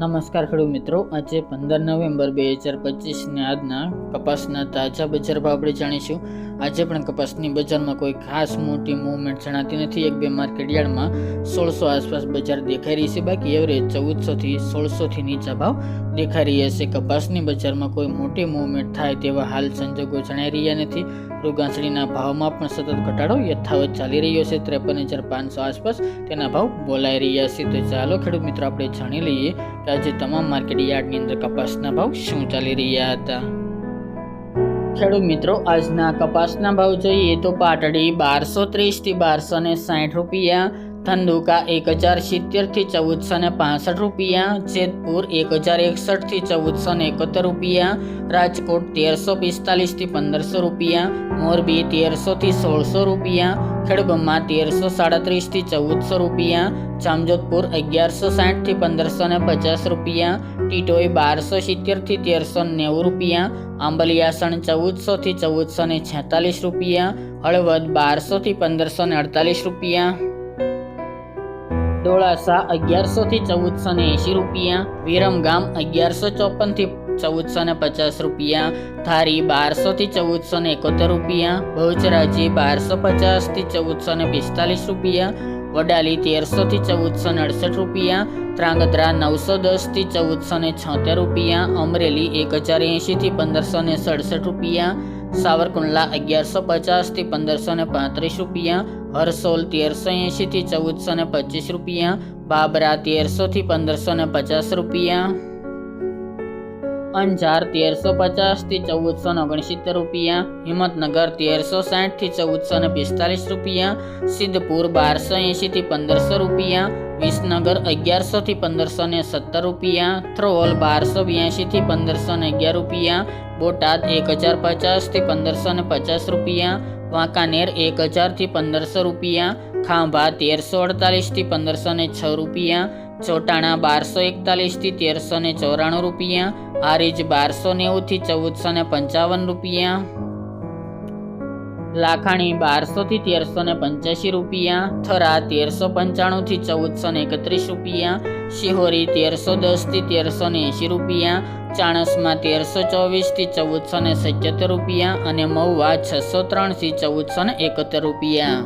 નમસ્કાર ખેડૂત મિત્રો. આજે પંદર નવેમ્બર બે હજાર પચીસને આજના કપાસના તાજા બજાર ભાવ આપણે જાણીશું. આજે પણ કપાસની બજારમાં કોઈ ખાસ મોટી મૂવમેન્ટ જણાતી નથી. એક બે માર્કેટ યાર્ડમાં સોળસો આસપાસ બજાર દેખાઈ રહી છે. બાકી એવરેજ ચૌદસોથી સોળસોથી નીચા ભાવ દેખાઈ રહ્યા છે. કપાસની બજારમાં કોઈ મોટી મૂવમેન્ટ થાય તેવા હાલ સંજોગો જણાઈ રહ્યા નથી. રોગાંસળીના ભાવમાં પણ સતત ઘટાડો યથાવત ચાલી રહ્યો છે. ત્રેપન હજાર પાંચસો આસપાસ તેના ભાવ બોલાઈ રહ્યા છે. તો ચાલો ખેડૂત મિત્રો, આપણે જાણી લઈએ કે આજે તમામ માર્કેટ યાર્ડની અંદર કપાસના ભાવ શું ચાલી રહ્યા હતા. ખેડૂત મિત્રો આજના કપાસના ભાવ જોઈએ તો પાટડી બારસો ત્રીસથી બારસો ને સાઠ રૂપિયા ધંધુકા એક હજાર સિત્તેરથી ચૌદસો ને પાસઠ રૂપિયા, જેતપુર એક હજાર એકસઠથી ચૌદસો ને એકોતેર રૂપિયા, રાજકોટ તેરસો પિસ્તાલીસથી પંદરસો રૂપિયા, મોરબી તેરસોથી સોળસો રૂપિયા ખેડબ્રહ્મા તેરસો સાડત્રીસથી ચૌદસો રૂપિયા, જામજોધપુર અગિયારસો સાઠથી પંદરસો ને પચાસ રૂપિયા, ટીટોઈ બારસો સિત્તેરથી તેરસો નેવું રૂપિયા, આંબલિયાસણ ચૌદસોથી ચૌદસો ને છેતાલીસ રૂપિયા, હળવદ બારસોથી પંદરસો ને અડતાલીસ રૂપિયા. ડોળાસા અગિયારસો થી ચૌદસો ને એંશી રૂપિયા વિરમગામ અગિયારસો ચોપનથી ચૌદસો ને પચાસ રૂપિયા ધારી બારસો થી ચૌદસો ને એકોતેર રૂપિયા બહુચરાજી બારસો પચાસથી ચૌદસો ને પિસ્તાલીસ રૂપિયા, વડાલી તેરસો થી ચૌદસો ને અડસઠ રૂપિયા, ત્રાંગધ્રા નવસો દસથી ચૌદસો ને છોતેર રૂપિયા, અમરેલી એક હજાર એંશી થી પંદરસો ને સડસઠ રૂપિયા સાવરકુંડલા અગિયારસો પચાસથી પંદરસો ને પાંત્રીસ રૂપિયા, હરસોલ તેરસો એંશીથી ચૌદસો ને પચીસ રૂપિયા, બાબરા તેરસોથી પંદરસો ને પચાસ રૂપિયા. અંજાર તેરસો પચાસથી ચૌદસો ને ઓગણસિત્તેર રૂપિયા, હિંમતનગર તેરસો સાઠથી ચૌદસો ને પિસ્તાલીસ રૂપિયા, સિદ્ધપુર બારસો એંશીથી પંદરસો રૂપિયા વિસનગર અગિયારસોથી પંદરસો ને સત્તર રૂપિયા, થ્રોલ બારસો બ્યાસીથી પંદરસો ને અગિયાર રૂપિયા, બોટાદ એક હજાર પચાસથી પંદરસો ને પચાસ રૂપિયા, વાંકાનેર એક હજારથી પંદરસો રૂપિયા, ખાંભા તેરસો અડતાલીસથી પંદરસો ને છ રૂપિયા, ચોટાણા બારસો એકતાલીસથી તેરસો ને ચોરાણું રૂપિયા, હારીજ બારસો નેવુંથી ચૌદસો ને પંચાવન રૂપિયા. લાખાણી બારસોથી તેરસો ને પંચ્યાસી રૂપિયા, થરા તેરસો પંચાણુંથી ચૌદસો ને એકત્રીસ રૂપિયા, શિહોરી તેરસો દસથી તેરસો ને એંશી રૂપિયા, ચાણસમાં તેરસો ચોવીસથી ચૌદસો ને સિત્યોતેર રૂપિયા અને મહુવા છસો ત્રણથી ચૌદસો ને એકોતેર રૂપિયા.